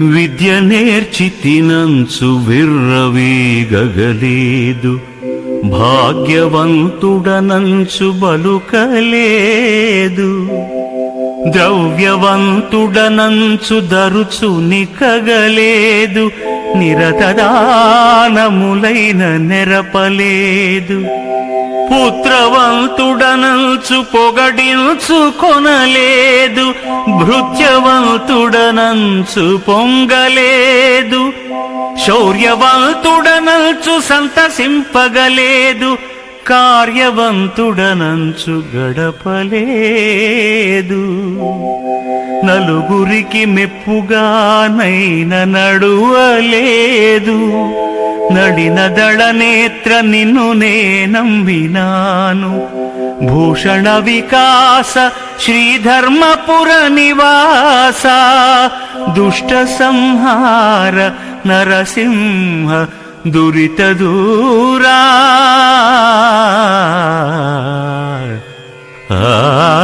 విద్య నేర్చి తినంచు విర్రవీగగలేదు భాగ్యవంతుడనంచు బలుకలేదు. ద్రవ్యవంతుడనంచు దరుచు నికగలేదు. నిరతదానములైన నెరపలేదు. పుత్రవంతుడనంచు పొగడించు కొనలేదు. భృత్యవంతుడనంచు పొంగలేదు శౌర్యవంతుడనంచు సంతసింపగలేదు కార్యవంతుడనంచు గడపలేదు. నలుగురికి మెప్పుగానైన నడువలేదు నడిన దళ నేత్ర నిన్ను నే నమ్మినాను భూషణ వికాస శ్రీధర్మపుర నివాస దుష్ట సంహార నరసింహ దురిత దూరా. ఆ.